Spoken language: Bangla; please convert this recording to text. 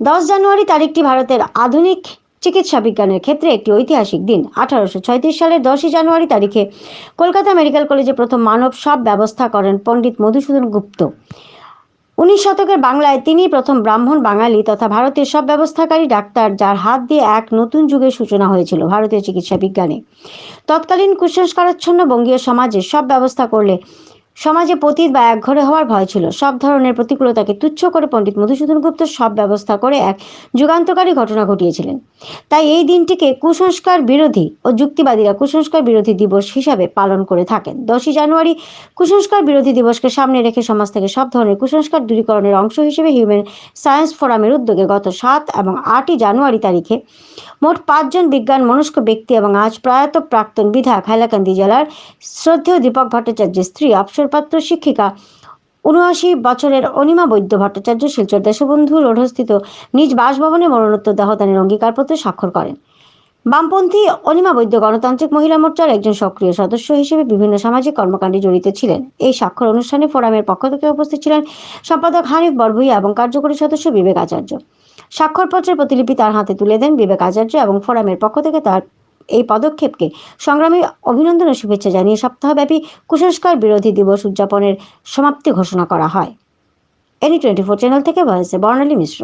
দশ জানুয়ারি তারিখটি ভারতের আধুনিক চিকিৎসা বিজ্ঞানের ক্ষেত্রে একটি ঐতিহাসিক দিন। আঠারোশো ছয়ত্রিশ সালের দশই জানুয়ারি তারিখে কলকাতা মেডিকেল কলেজে প্রথম মানব সব ব্যবস্থা করেন পণ্ডিত মধুসূদন গুপ্ত। উনিশ শতকের বাংলায় তিনি প্রথম ব্রাহ্মণ বাঙালি তথা ভারতের সব ব্যবস্থাকারী ডাক্তার যার হাত দিয়ে এক নতুন যুগের সূচনা হয়েছিল ভারতীয় চিকিৎসা বিজ্ঞানে। তৎকালীন কুসংস্কারাচ্ছন্ন বঙ্গীয় সমাজে সব ব্যবস্থা করলে সমাজে পতীত বা একঘরে হওয়ার ভয় ছিল। সব ধরনের প্রতিকূলতাকে তুচ্ছ করে পণ্ডিত মধুসূদন গুপ্ত সব ব্যবস্থা করে এক যুগান্তকারী ঘটনা ঘটিয়েছিলেন। তাই এই দিনটিকে কুসংস্কার বিরোধী ও যুক্তিবাদীরা কুসংস্কার বিরোধী দিবস হিসাবে পালন করে থাকেন। দশই জানুয়ারি কুসংস্কার বিরোধী দিবসকে সামনে রেখে সমাজ থেকে সব ধরনের কুসংস্কার দূরীকরণের অংশ হিসেবে হিউম্যান সায়েন্স ফোরামের উদ্যোগে গত সাত এবং আটই জানুয়ারি তারিখে মোট পাঁচজন বিজ্ঞান মনস্ক ব্যক্তি এবং আজ প্রয়াত প্রাক্তন বিধায়ক হাইলাকান্দি জেলার শ্রদ্ধেয় দীপক ভট্টাচার্যের স্ত্রী অবসরপ্রাপ্ত শিক্ষিকা। উনআশি বছরের অনিমা বৈদ্য ভট্টাচার্য শিলচর দেশবন্ধু রোডস্থিত নিজ বাসভবনে মরণোত্তর দেহদানের অঙ্গীকারপত্রে স্বাক্ষর করেন। বামপন্থী অনিমা বৈদ্য গণতান্ত্রিক মহিলা মোর্চার একজন সক্রিয় সদস্য হিসেবে বিভিন্ন সামাজিক কর্মকাণ্ডে জড়িত ছিলেন। এই স্বাক্ষর অনুষ্ঠানে ফোরামের পক্ষ থেকে উপস্থিত ছিলেন সম্পাদক হানিফ বরভুইয়া এবং কার্যকরী সদস্য বিবেক আচার্য। স্বাক্ষরপত্রের প্রতিলিপি তার হাতে তুলে দেন বিবেক আচার্য এবং ফোরামের পক্ষ থেকে তার এই পদক্ষেপকে সংগ্রামী অভিনন্দন ও শুভেচ্ছা জানিয়ে সপ্তাহব্যাপী কুসংস্কার বিরোধী দিবস উদযাপনের সমাপ্তি ঘোষণা করা হয়। এনি টোয়েন্টি ফোর চ্যানেল থেকে ভয়েসে বর্ণালী মিশ্র।